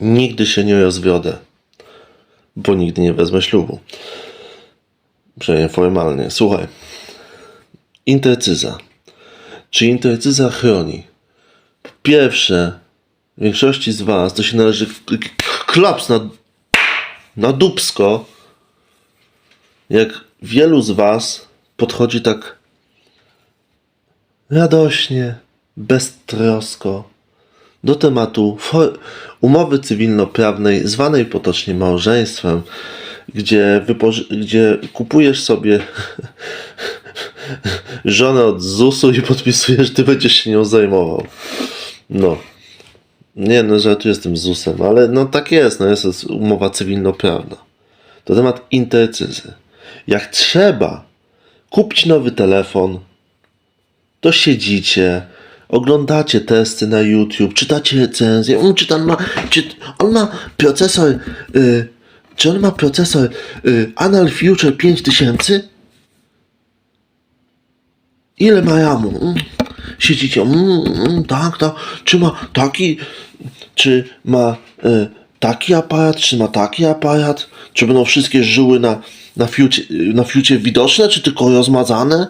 nigdy się nie rozwiodę, bo nigdy nie wezmę ślubu. Przynajmniej formalnie. Słuchaj. Intercyza. Czy intercyza chroni? Po pierwsze, większości z was to się należy klaps na, na dupsko, jak wielu z was podchodzi tak radośnie, beztrosko do tematu umowy cywilnoprawnej, zwanej potocznie małżeństwem, gdzie, gdzie kupujesz sobie żonę od ZUS-u i podpisujesz, ty będziesz się nią zajmował. No. Nie, no żartuję z tym ZUS-em, ale no tak jest, no jest to umowa cywilnoprawna. To temat intercyzy. Jak trzeba kupić nowy telefon, to siedzicie, oglądacie testy na YouTube, czytacie recenzje, um, czy tam ma, czy on ma procesor, y, czy on ma procesor y, Anal Future 5000? Ile ma ramu? Mm. Siedzicie, mm, mm, tak, tak, czy ma taki, czy ma y, taki aparat, czy ma taki aparat, czy będą wszystkie żyły na, na, fiucie, na fiucie widoczne, czy tylko rozmazane?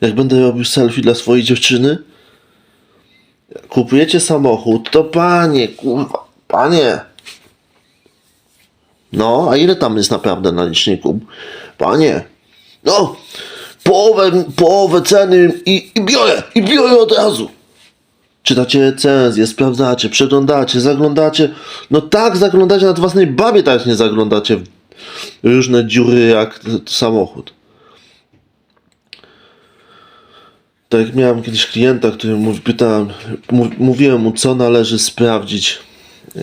Jak będę robił selfie dla swojej dziewczyny? Kupujecie samochód, to panie, kurwa, panie. No, a ile tam jest naprawdę na liczniku? Panie, no, połowę, połowę ceny i, i biorę, i biorę od razu. Czytacie recenzje, sprawdzacie, przeglądacie, zaglądacie. No tak, zaglądacie na własnej babie, tak nie zaglądacie w różne dziury jak samochód. Tak jak miałem kiedyś klienta, który pytałem, mów, mówiłem mu, co należy sprawdzić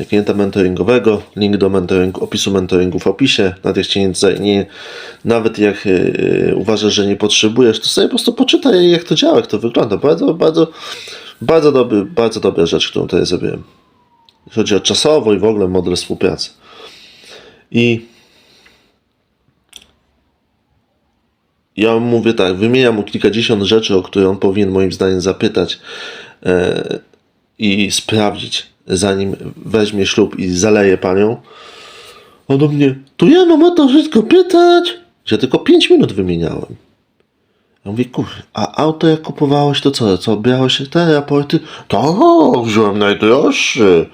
klienta mentoringowego. Link do mentoringu, opisu mentoringu w opisie. Nawet jak nie, nie nawet jak yy, uważasz, że nie potrzebujesz, to sobie po prostu poczytaj, jak to działa, jak to wygląda. Bardzo, bardzo, bardzo dobry, bardzo dobra rzecz, którą tutaj zrobiłem. Chodzi o czasowo i w ogóle model współpracy. I ja mówię tak, wymieniam mu kilkadziesiąt rzeczy, o które on powinien moim zdaniem zapytać e, i sprawdzić, zanim weźmie ślub i zaleje panią. On do mnie, to ja mam o to wszystko pytać? Ja tylko 5 minut wymieniałem. Ja mówię, kur, a auto jak kupowałeś, to co? Co, brałeś te raporty? Tak, wziąłem najdroższy.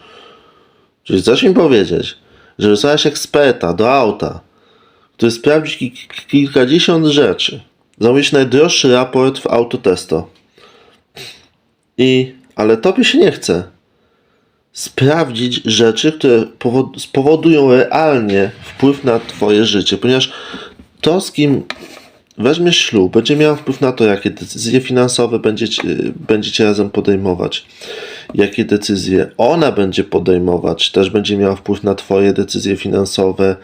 Czyli chcesz mi powiedzieć, że wysłałeś eksperta do auta, który sprawdzi ki- ki- kilkadziesiąt rzeczy. Zamówisz najdroższy raport w Autotesto. I, ale tobie się nie chce sprawdzić rzeczy, które powod- spowodują realnie wpływ na twoje życie, ponieważ to, z kim weźmiesz ślub, będzie miało wpływ na to, jakie decyzje finansowe będziecie, będziecie razem podejmować, jakie decyzje ona będzie podejmować, też będzie miała wpływ na Twoje decyzje finansowe,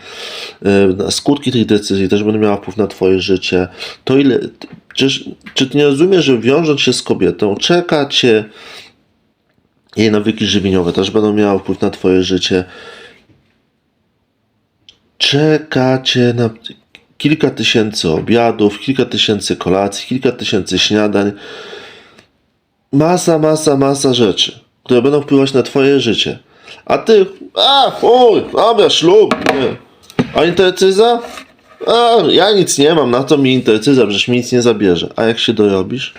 yy, na skutki tych decyzji też będą miała wpływ na Twoje życie. To ile, czyż, czy Ty nie rozumiesz, że wiążąc się z kobietą, czeka Cię jej nawyki żywieniowe, też będą miały wpływ na Twoje życie. Czeka Cię na kilka tysięcy obiadów, kilka tysięcy kolacji, kilka tysięcy śniadań. Masa, masa, masa rzeczy, które będą wpływać na Twoje życie. A Ty, a chuj, dobra, ślub, nie. A intercyza? A, ja nic nie mam, na to mi intercyza, przecież mi nic nie zabierze. A jak się dorobisz,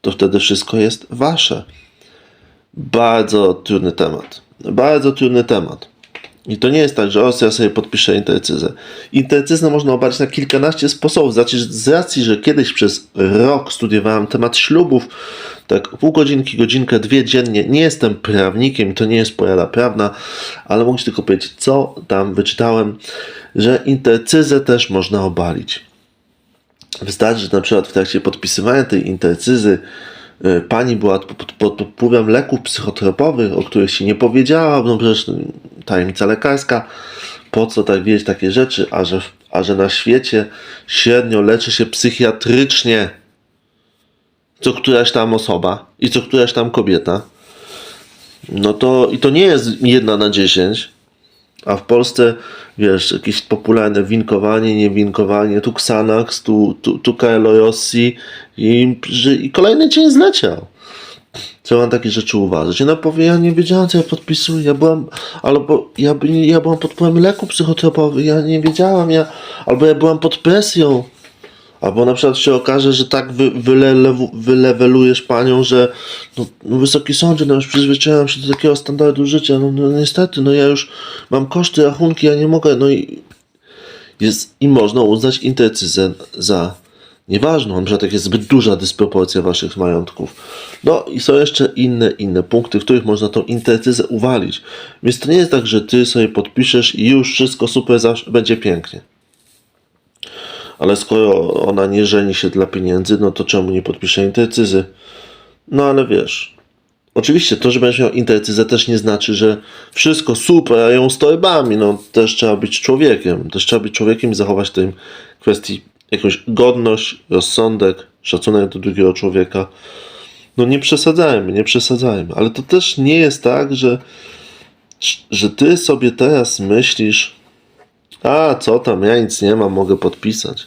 to wtedy wszystko jest Wasze. Bardzo trudny temat. Bardzo trudny temat. I to nie jest tak, że o, ja sobie podpiszę intercyzę. Intercyzę można obrać na kilkanaście sposobów. Znaczy, z racji, że kiedyś przez rok studiowałem temat ślubów, tak pół godzinki, godzinkę, dwie dziennie, nie jestem prawnikiem, to nie jest porada prawna, ale mogę tylko powiedzieć, co tam wyczytałem, że intercyzę też można obalić. Wystarczy, że na przykład w trakcie podpisywania tej intercyzy pani była pod, wpływem leków psychotropowych, o których się nie powiedziała, no przecież y, tajemnica lekarska, po co tak wiedzieć takie rzeczy, a że, a że na świecie średnio leczy się psychiatrycznie co któraś tam osoba i co któraś tam kobieta, no to i to nie jest jedna na dziesięć, a w Polsce, wiesz, jakieś popularne winkowanie, niewinkowanie, tu Xanax, tu, tu, tu Carlo Rossi i, i kolejny dzień zleciał. Trzeba na takie rzeczy uważać. Ona powie, ja nie wiedziałam, co ja podpisuję, ja byłam, albo ja, ja byłam pod wpływem leku psychotropowych, ja nie wiedziałam, ja, albo ja byłam pod presją. Albo na przykład się okaże, że tak wy, wylelewu, wylewelujesz panią, że no, no wysoki sądzie, no już przyzwyczaiłam się do takiego standardu życia, no, no niestety, no ja już mam koszty, rachunki, ja nie mogę, no i jest, i można uznać intercyzę za nieważną, na przykład jak jest zbyt duża dysproporcja waszych majątków. No i są jeszcze inne, inne punkty, w których można tą intercyzę uwalić. Więc to nie jest tak, że ty sobie podpiszesz i już wszystko super zawsze będzie pięknie. Ale skoro ona nie żeni się dla pieniędzy, no to czemu nie podpisze intercyzy? No ale wiesz, oczywiście to, że będziesz miał intercyzę też nie znaczy, że wszystko super, a ją z torbami. No też trzeba być człowiekiem. Też trzeba być człowiekiem i zachować w tym kwestii jakąś godność, rozsądek, szacunek do drugiego człowieka. No nie przesadzajmy, nie przesadzajmy. Ale to też nie jest tak, że, że ty sobie teraz myślisz, a co tam, ja nic nie mam, mogę podpisać.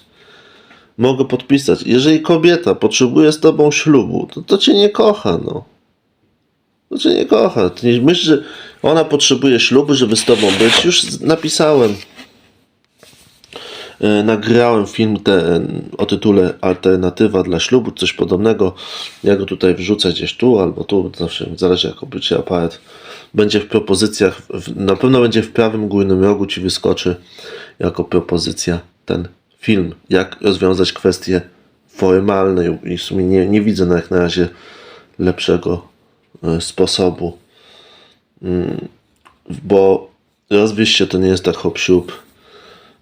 Mogę podpisać. Jeżeli kobieta potrzebuje z tobą ślubu, to, to cię nie kocha, no. To cię nie kocha. Myślisz, że ona potrzebuje ślubu, żeby z tobą być. Już napisałem. E, Nagrałem film ten o tytule Alternatywa dla ślubu, coś podobnego. Ja go tutaj wrzucę gdzieś tu albo tu, zawsze zależy jak obycie aparat. Będzie w propozycjach, na pewno będzie w prawym górnym rogu ci wyskoczy jako propozycja ten film. Jak rozwiązać kwestie formalne i w sumie nie, nie widzę na jak na razie lepszego e, sposobu. Mm, Bo rozwieść się to nie jest tak hop siup.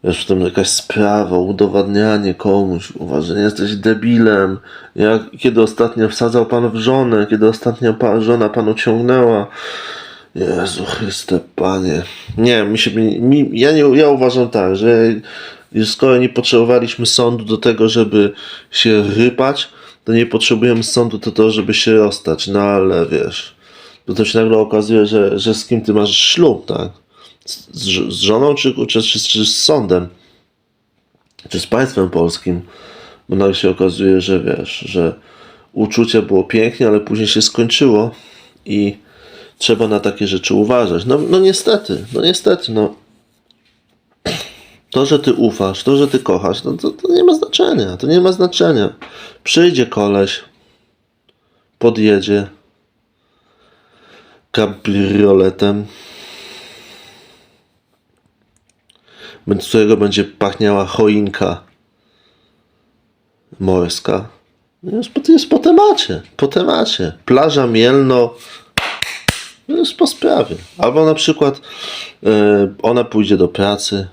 Wiesz, w tym jakaś sprawa, udowadnianie komuś, uważaj, jesteś debilem. Jak, kiedy ostatnio wsadzał pan w żonę, kiedy ostatnio pa, żona panu ciągnęła. Jezu Chryste, panie. Nie, mi się, mi, ja, nie, ja uważam tak, że skoro nie potrzebowaliśmy sądu do tego, żeby się rypać, to nie potrzebujemy sądu do tego, żeby się rozstać. No ale wiesz, to się nagle okazuje, że, że z kim ty masz ślub, tak? Z, z, żoną czy, czy, czy, czy z sądem? Czy z państwem polskim? Bo nagle się okazuje, że wiesz, że uczucie było pięknie, ale później się skończyło i trzeba na takie rzeczy uważać. No, no niestety, no niestety, no. To, że ty ufasz, to, że ty kochasz, no to, to nie ma znaczenia. To nie ma znaczenia. Przyjdzie koleś, podjedzie kabrioletem, z którego będzie pachniała choinka morska. Jest po, jest po temacie, po temacie. Plaża Mielno jest po sprawie. Albo na przykład e, ona pójdzie do pracy,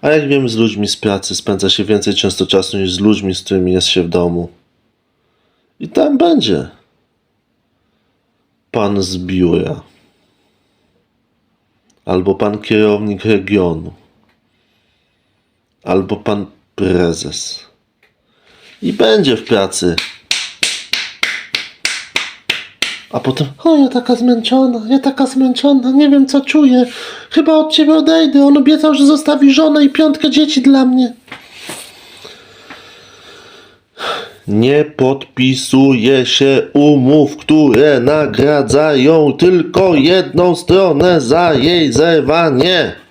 a jak wiem, z ludźmi z pracy spędza się więcej często czasu niż z ludźmi, z którymi jest się w domu. I tam będzie pan z biura. Albo pan kierownik regionu. Albo pan prezes. I będzie w pracy. A potem, o ja taka zmęczona, ja taka zmęczona, nie wiem co czuję. Chyba od ciebie odejdę. On obiecał, że zostawi żonę i piątkę dzieci dla mnie. Nie podpisuje się umów, które nagradzają tylko jedną stronę za jej zerwanie.